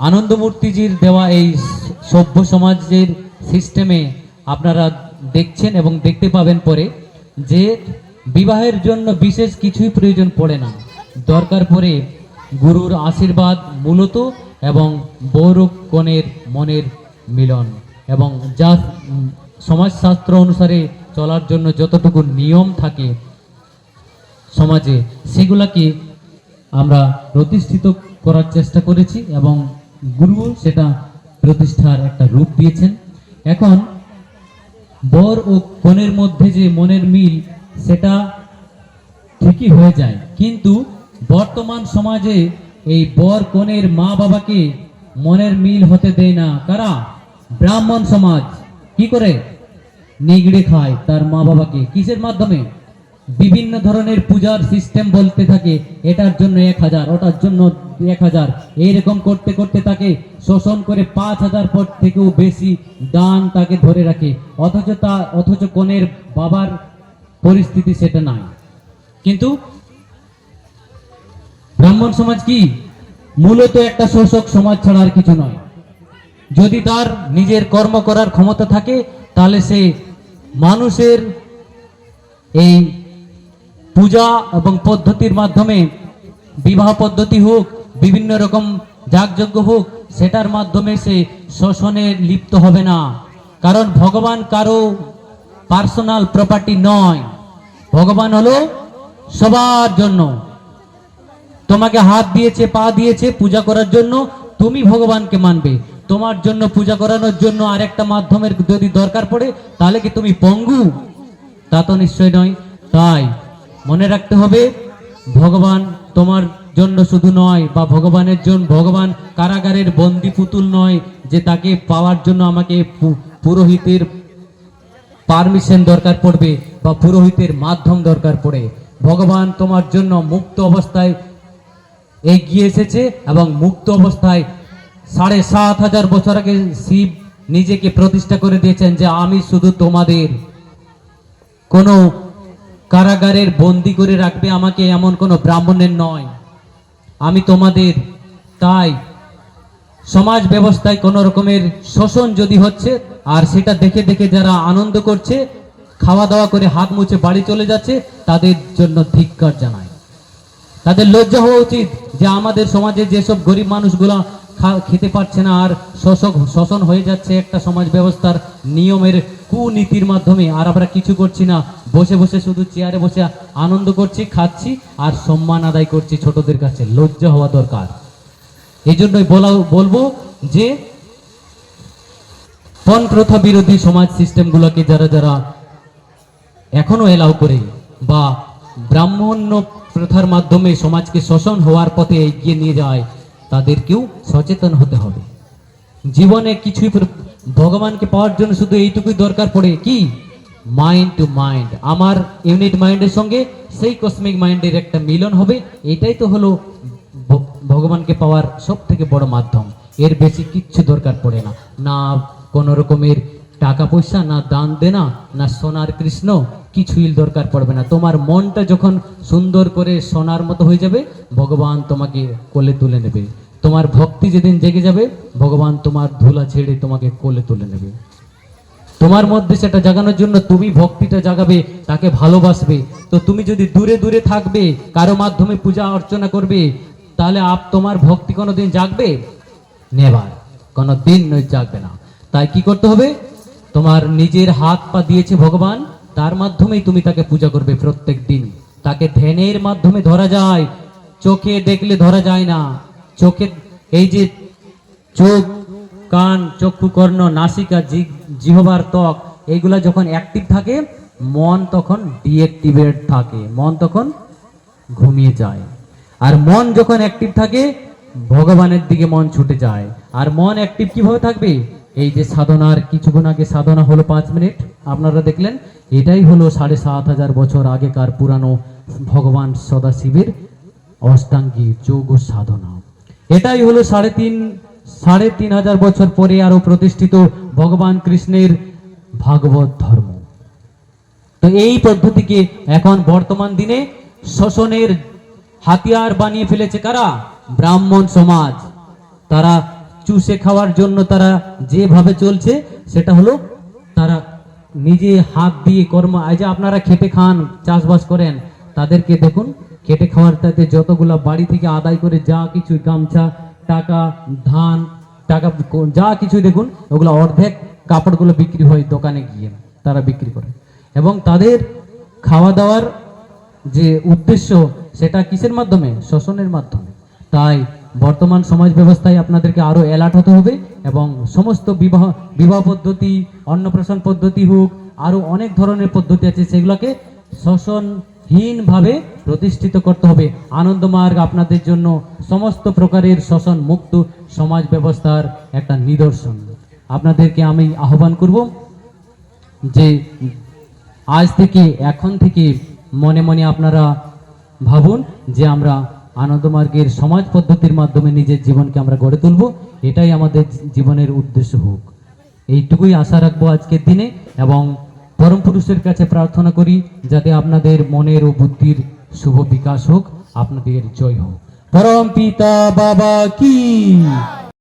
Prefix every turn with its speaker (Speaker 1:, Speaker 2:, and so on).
Speaker 1: আনন্দমূর্তিজির দেওয়া এই সভ্য সমাজের সিস্টেমে আপনারা দেখছেন এবং দেখতে পাবেন পরে যে বিবাহের জন্য বিশেষ কিছুই প্রয়োজন পড়ে না। দরকার পড়ে গুরুর আশীর্বাদ মূলত এবং বৌর কনের মনের মিলন এবং যা সমাজশাস্ত্র অনুসারে চলার জন্য যতটুকু নিয়ম থাকে সমাজে, সেগুলাকে আমরা প্রতিষ্ঠিত করার চেষ্টা করেছি এবং গুরুও সেটা প্রতিষ্ঠার একটা রূপ দিয়েছেন। এখন বর ও কনের মধ্যে যে মনের মিল, সেটা ঠিকই হয়ে যায়। কিন্তু বর্তমান সমাজে এই বর কনের মা বাবাকে মনের মিল হতে দেয় না। কারা? ব্রাহ্মণ সমাজ। কি করে? নিগড়ে খায় তার মা বাবাকে। কিসের মাধ্যমে? বিভিন্ন ধরনের পূজার সিস্টেম বলতে থাকে, এটার জন্য এক হাজার, ওটার জন্য এক হাজার। এইরকম করতে করতে তাকে শোষণ করে পাঁচ হাজার পর থেকেও বেশি দান তাকে ধরে রাখে। অথচ তা, অথচ কনের বাবার পরিস্থিতি সেটা নাই। কিন্তু ব্রাহ্মণ সমাজ কি? মূলত একটা শোষক সমাজ ছাড়া আর কিছু নয়। যদি তার নিজের কর্ম করার ক্ষমতা থাকে, তাহলে সে মানুষের এই পূজা এবং পদ্ধতির মাধ্যমে বিবাহ পদ্ধতি হোক বিভিন্ন রকম যাগযজ্ঞ হোক, সেটার মাধ্যমে সে শোষণে লিপ্ত হবে না। কারণ ভগবান কারও পার্সোনাল প্রপার্টি নয়। ভগবান হলো সবার জন্য। তোমাকে হাত দিয়েছে, পা দিয়েছে পূজা করার জন্য, তুমি ভগবানকে মানবে। তোমার জন্য পূজা করানোর জন্য আরেকটা মাধ্যমের যদি দরকার পড়ে, তাহলে কি তুমি পঙ্গু? তা তো নিশ্চয় নয়। তাই মনে রাখতে হবে, ভগবান তোমার জন্য শুধু নয়, বা ভগবানের জন্য, ভগবান কারাগারের বন্দি পুতুল নয়, যে তাকে পাওয়ার জন্য আমাকে পুরোহিতের পারমিশন দরকার পড়বে, বা পুরোহিতের মাধ্যম দরকার পড়ে। ভগবান তোমার জন্য মুক্ত অবস্থায় এগিয়ে এসেছে এবং মুক্ত অবস্থায় সাড়ে সাত হাজার বছর আগে শিব নিজেকে প্রতিষ্ঠা করে দিয়েছেন যে আমি শুধু তোমাদের। কোনো কারাগারের বন্দি করে রাখবে আমাকে এমন কোনো ব্রাহ্মণের নয়। আমি তোমাদের, তাই সমাজ ব্যবস্থায় কোনো রকমের শোষণ যদি হচ্ছে, আর সেটা দেখে দেখে যারা আনন্দ করছে খাওয়া দাওয়া করে হাত মুছে বাড়ি চলে যাচ্ছে, তাদের জন্য ধিক্কার জানায় তাদের লজ্জা হওয়া উচিত যে আমাদের সমাজে যেসব গরিব মানুষগুলো খেতে পারছে না আর শোষক, শোষণ হয়ে যাচ্ছে একটা সমাজ ব্যবস্থার নিয়মের কুনীতির মাধ্যমে। আর আমরা কিছু করছি না। বসে বসে শুধু চেয়ারে বসে আনন্দ করছি, খাচ্ছি আর সম্মান আদায় করছি ছোটদের কাছে। লজ্জা হওয়া দরকার। এই জন্যই বলা বলব যে পণ প্রথা বিরোধী সমাজ সিস্টেমগুলোকে যারা যারা এখনও এলাও করে বা ব্রাহ্মণ্য প্রথার মাধ্যমে সমাজকে শোষণ হওয়ার পথে এগিয়ে নিয়ে যায় তাদেরকেও সচেতন হতে হবে। জীবনে কিছুই ভগবানকে পাওয়ার জন্য শুধু এইটুকুই দরকার পড়ে কি? মাইন্ড টু মাইন্ড আমার ইউনিট মাইন্ডের সঙ্গে সেই কসমিক মাইন্ডের একটা মিলন হবে। এটাই তো হলো ভগবানকে পাওয়ার সব থেকে বড় মাধ্যম। এর বেশি কিচ্ছু দরকার পড়ে না। না কোনো রকমের টাকা পয়সা, না দান দেনা, না সোনার কৃষ্ণ কিছুই দরকার পড়বে না। তোমার মনটা যখন সুন্দর করে সোনার মতো হয়ে যাবে, ভগবান তোমাকে কোলে তুলে নেবে। তোমার ভক্তি যেদিন জেগে যাবে, ভগবান তোমার ধুলা ছেড়ে তোমাকে কোলে তুলে নেবে। তোমার মধ্যে সেটা জাগানোর জন্য তুমি ভক্তিটা জাগাবে, তাকে ভালোবাসবে। তো তুমি যদি দূরে দূরে থাকবে, কারও মাধ্যমে পূজা অর্চনা করবে, তাহলে আপ তোমার ভক্তি কোনো দিন জাগবে? নেবার কোনো দিন জাগবে না। তাই কি করতে হবে? তোমার নিজের হাত পা দিয়েছে ভগবান তার মাধ্যমেই তুমি তাকে পূজা করবে প্রত্যেক দিন। তাকে ধ্যানের মাধ্যমে ধরা যায়। চোখে দেখলে ধরা যায় না। চোখে এই যে চোখ, কান, চক্ষু, কর্ণ, নাসিকা জিহবার ত্বক, এইগুলা যখন অ্যাক্টিভ থাকে, মন তখন ডিঅ্যাক্টিভেট থাকে। মন তখন ঘুমিয়ে যায়। আর মন যখন অ্যাক্টিভ থাকে, ভগবানের দিকে মন ছুটে যায়। আর মন অ্যাক্টিভ কীভাবে থাকবে? এই যে সাধনার কিছুক্ষণ আগে সাধনা হলো পাঁচ মিনিট। আপনারা দেখলেন, এটাই হলো সাড়ে সাত হাজার বছর আগেকার পুরানো ভগবান সদাশিবের অষ্টাঙ্গী যোগ সাধনা। এটাই হলো সাড়ে তিন সাড়ে তিন হাজার বছর পরে আরও প্রতিষ্ঠিত ভগবান কৃষ্ণের ভাগবত ধর্ম। তো এই পদ্ধতিকে এখন বর্তমান দিনে শোষণের হাতিয়ার বানিয়ে ফেলেছে কারা? ব্রাহ্মণ সমাজ। তারা চুষে খাওয়ার জন্য তারা যেভাবে চলছে, সেটা হলো তারা নিজে হাত দিয়ে কর্ম যে আপনারা খেটে খান, চাষবাস করেন, তাদেরকে দেখুন, খেটে খাওয়ার তাতে যতগুলা বাড়ি থেকে আদায় করে যা কিছু গামছা, টাকা, ধান, টাকা যা কিছু দেখুন, ওগুলো অর্ধেক কাপড়গুলো বিক্রি হয় দোকানে গিয়ে, তারা বিক্রি করে। এবং তাদের খাওয়া দাওয়ার যে উদ্দেশ্য, সেটা কিসের মাধ্যমে? শোষণের মাধ্যমে। তাই বর্তমান সমাজ ব্যবস্থায় আপনাদেরকে আরও অ্যালার্ট হতে হবে এবং সমস্ত বিবাহ বিবাহ পদ্ধতি, অন্নপ্রাশন পদ্ধতি হোক, আরও অনেক ধরনের পদ্ধতি আছে, সেগুলোকে শোষণহীনভাবে প্রতিষ্ঠিত করতে হবে। আনন্দমার্গ আপনাদের জন্য সমস্ত প্রকারের শোষণ মুক্ত সমাজ ব্যবস্থার একটা নিদর্শন। আপনাদেরকে আমি আহ্বান করব যে আজ থেকে, এখন থেকে মনে মনে আপনারা ভাবুন যে আমরা আনন্দমার্গের সমাজ পদ্ধতির মাধ্যমে নিজের জীবনকে আমরা গড়ে তুলব, এটাই আমাদের জীবনের উদ্দেশ্য হোক। এইটুকুই আশা রাখব আজকের দিনে এবং পরম পুরুষের কাছে প্রার্থনা করি যাতে আপনাদের মনের ও বুদ্ধির শুভ বিকাশ হোক, আপনাদের জয় হোক। পরম পিতা বাবা কি?